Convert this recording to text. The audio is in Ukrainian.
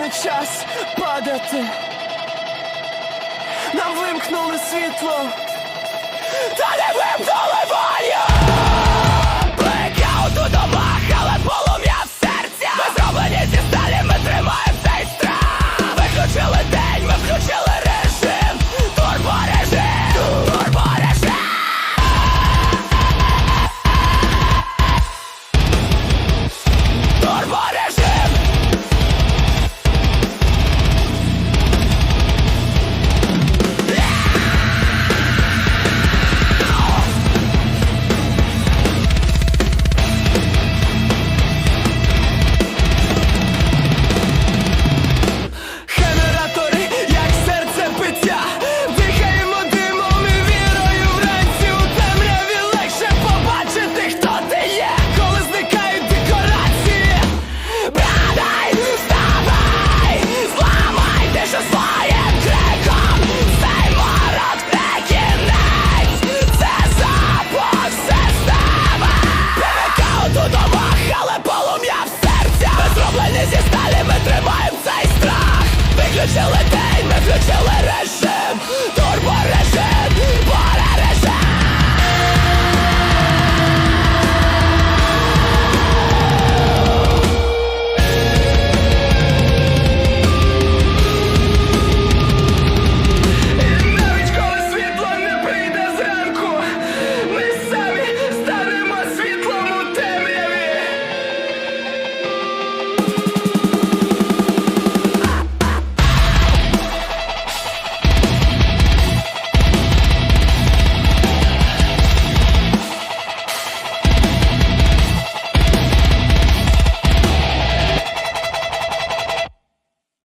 не час падати. Нам вимкнули світло. Включили день, ми включили режим.